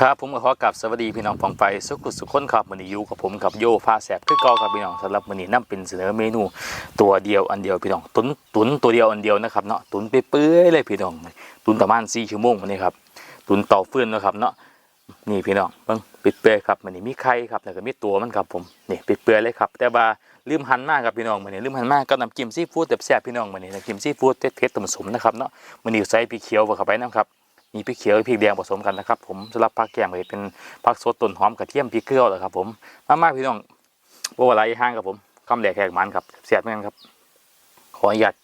ครับผมก็ขอกลับสวัสดีพี่น้องฟองไปสุขุสุขคนครับวันนี้อยู่กับผมกับโยฟ้าแสบคือเก่าครับพี่น้องสำหรับวันนี้นํเป็นเสนอเมนูตัวเดียวอันเดียวพี่น้องตุนตุนตัวเดียวอันเดียวนะครับเนาะตุนไปเปื่อยๆเลยพี่น้องตุนประมาณ4ชั่วโมงวันนี้ครับตุนเตาฟืนนะครับเนาะนี่พี่น้องเบิ่งปิดเปื่อยครับวันนี้มีไข่ครับแล้วก็มีตัวมันครับผมนี่ปิดเปื่อยเลยครับ แต่ว่าลืมหันมากครับพี่น้องวันนี้ลืมหันมากก็น้ำจิ้มซีฟู้ดแซ่บพี่น้องวันนี้น้ำจิ้มซีฟู้ดเผ็ดๆต้มสมนะครับเนาะวันนี้ใส่พริกเขียวเข้าไปนะครับ มีพริกเขียวพริกแดงผสมกันนะครับ ผมสำหรับผักแกงเลยเป็นผักสดต้นหอมกระเทียมพริกเกลือเลยครับ ผมมามาพี่น้องบ่ว่าอะไรห้างครับผมคำแหลกแหกมันครับเสียบเหมือนกันครับ ขออนุญาต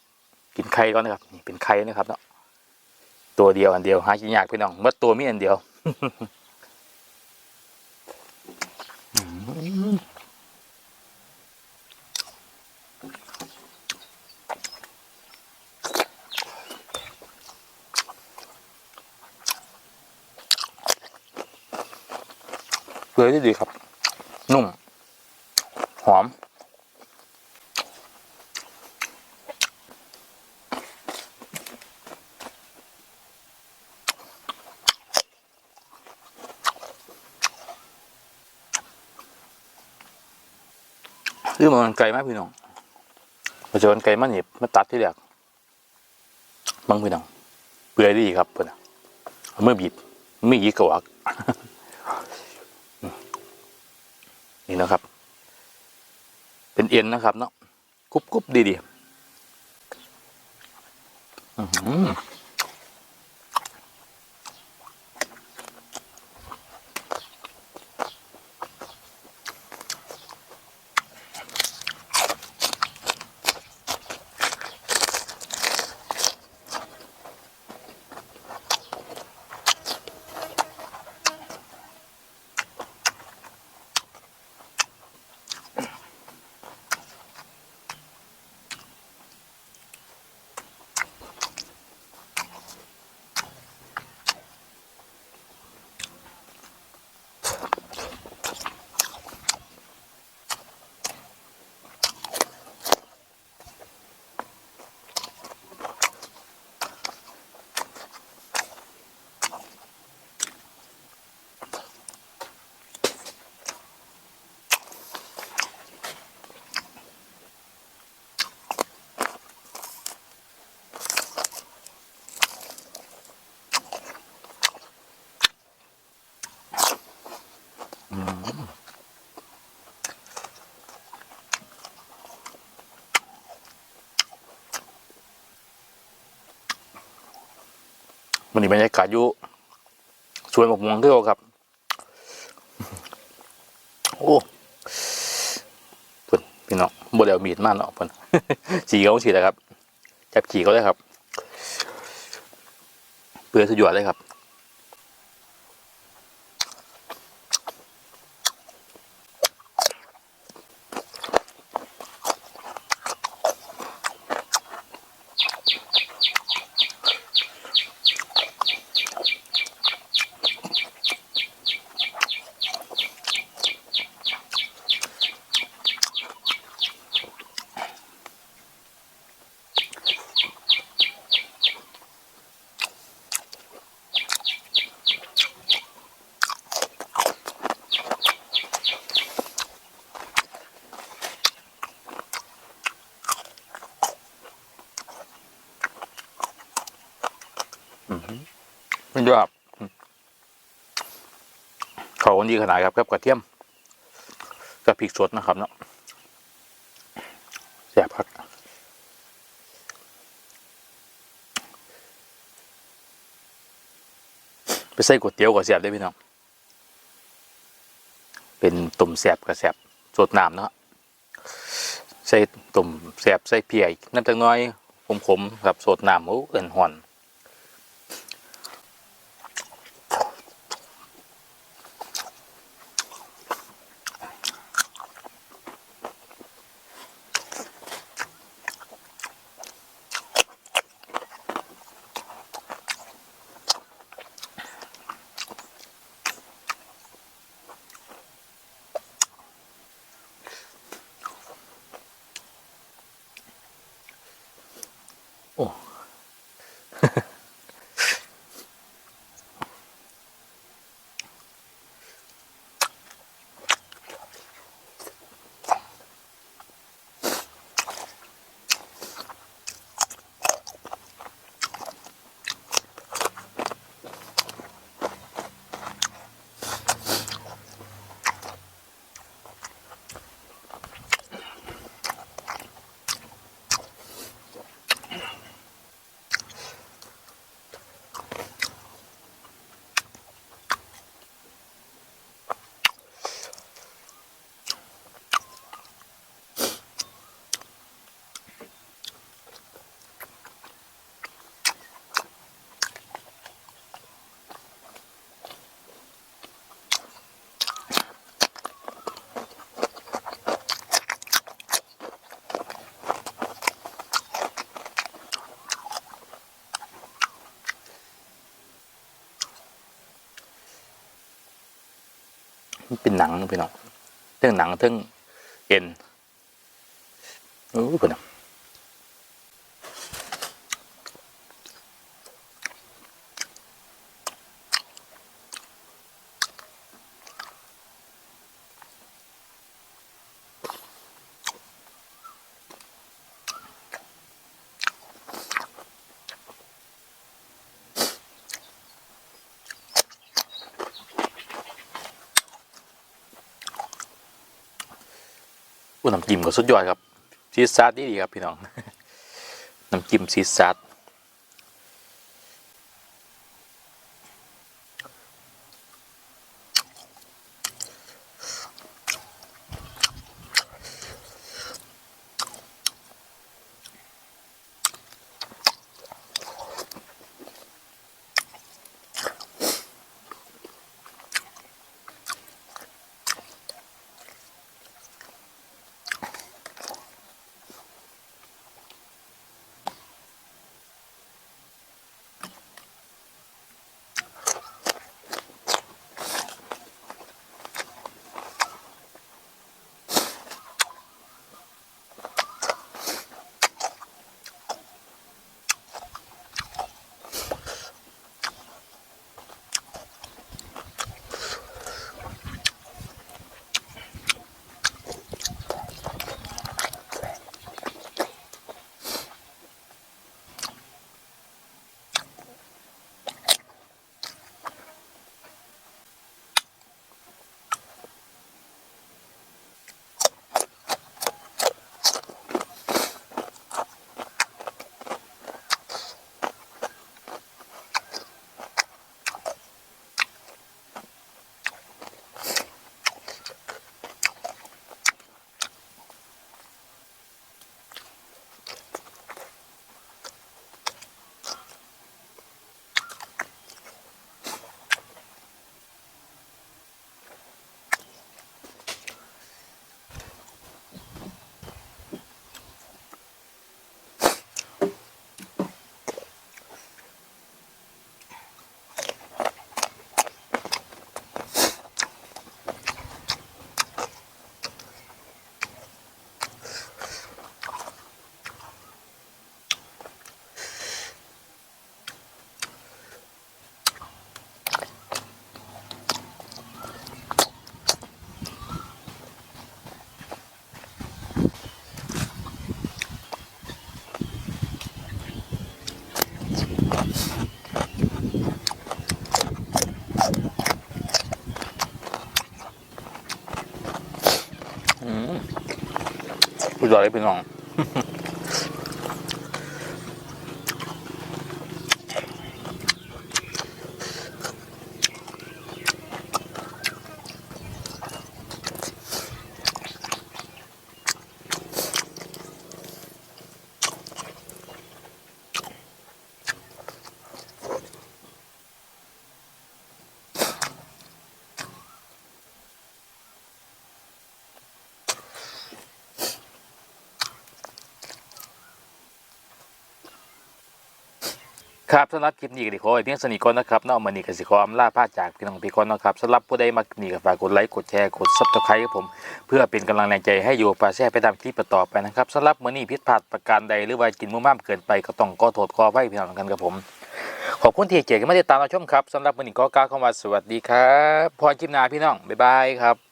กินไข่ก่อนนะครับนี่เป็นไข่นะครับเนาะตัวเดียวอันเดียวหากินยากพี่น้องเมื่อตัวมีอันเดียว เลยได้ดีครับ นุ่ม หอมคือมันไกลมากพี่น้องปัจจุบันไกลมากนี่มาตัดที่แรกบังพี่น้องเปื่อยดีครับเพื่อนเมื่อบีบไม่ยีกวัก นี่นะครับ เป็นเอ็นนะครับเนาะกรุบกรุบดีดีๆอื้อ วันนี้บรรยากาศอยู่สวนหมกม่วงที่เราครับ โอ้เพิ่นพี่น้องบ่ได้เอามีดมาเนาะเพิ่นฉีกเขาฉีกเลยครับ จับฉีกเขาเลยครับ เปื่อยสยอดเลยครับ มันยอดเขาคนดีขนาดครับกับกระเทียมกับพริกสดนะครับเนาะแซ่บครับไปใส่ก๋วยเตี๋ยวกับแซ่บได้พี่น้องเป็นตุ่มแซ่บกับแซ่บสดน้ำเนาะใส่ตุ่มแซ่บใส่เพียอีกนั่นจังน้อยขมๆกับสดน้ำโอ้เอินหอน มันเป็นหนังพี่น้องเรื่องหนังเรื่องเอ็นโอ้คุณนะ อุ้น้ำจิ้มก็สุดยอดครับซีซาร์ดีดีครับพี่น้อง น้ำจิ้มซีซาร์สุด ยอดเลยพี่น้อง ครับสำหรับคลิปนี้ก็ดีขอให้เพียงสนิทก่อนนะครับนอกมันนี่กสิขออำลาพาจากพี่น้องพี่คนนะครับสำหรับผู้ใดมาคลิปนี้ก็ฝากกดไลค์กดแชร์กดซับสไครต์ครับผม เพื่อเป็นกำลังแรงใจให้อยู่ปลาแช่ไปตามคลิปต่อไปนะครับสำหรับมื้อนี้ผิดพลาดประการใดหรือว่ากินมุ่มามเกินไปก็ต้องขอโทษขออภัยพี่น้องกันครับผม ขอบคุณที่เกียรติมาติดตามรับชมครับสำหรับมื้อนี้ก็กล่าวคำว่าสวัสดีครับพรคลิปหน้าพี่น้องบ๊ายบายครับ